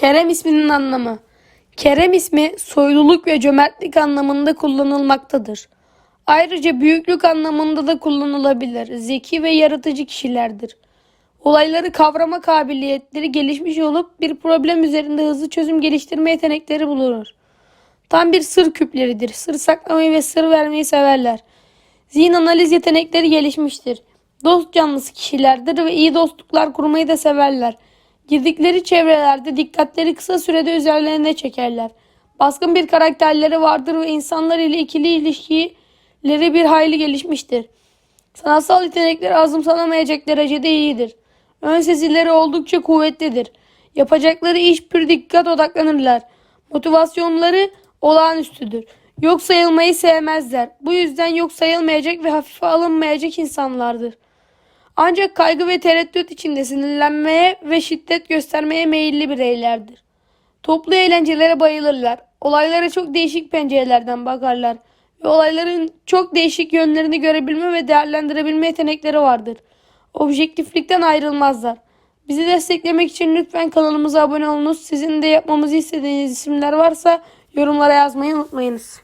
Kerem isminin anlamı. Kerem ismi soyluluk ve cömertlik anlamında kullanılmaktadır. Ayrıca büyüklük anlamında da kullanılabilir. Zeki ve yaratıcı kişilerdir. Olayları kavrama kabiliyetleri gelişmiş olup bir problem üzerinde hızlı çözüm geliştirme yetenekleri bulunur. Tam bir sır küpleridir. Sır saklamayı ve sır vermeyi severler. Zihin analiz yetenekleri gelişmiştir. Dost canlısı kişilerdir ve iyi dostluklar kurmayı da severler. Girdikleri çevrelerde dikkatleri kısa sürede üzerlerine çekerler. Baskın bir karakterleri vardır ve insanlar ile ikili ilişkileri bir hayli gelişmiştir. Sanatsal yetenekleri azımsanamayacak derecede iyidir. Ön sezileri oldukça kuvvetlidir. Yapacakları iş pür dikkat odaklanırlar. Motivasyonları olağanüstüdür. Yok sayılmayı sevmezler. Bu yüzden yok sayılmayacak ve hafife alınmayacak insanlardır. Ancak kaygı ve tereddüt içinde sinirlenmeye ve şiddet göstermeye meyilli bireylerdir. Toplu eğlencelere bayılırlar. Olaylara çok değişik pencerelerden bakarlar. Ve olayların çok değişik yönlerini görebilme ve değerlendirebilme yetenekleri vardır. Objektiflikten ayrılmazlar. Bizi desteklemek için lütfen kanalımıza abone olunuz. Sizin de yapmamızı istediğiniz isimler varsa yorumlara yazmayı unutmayınız.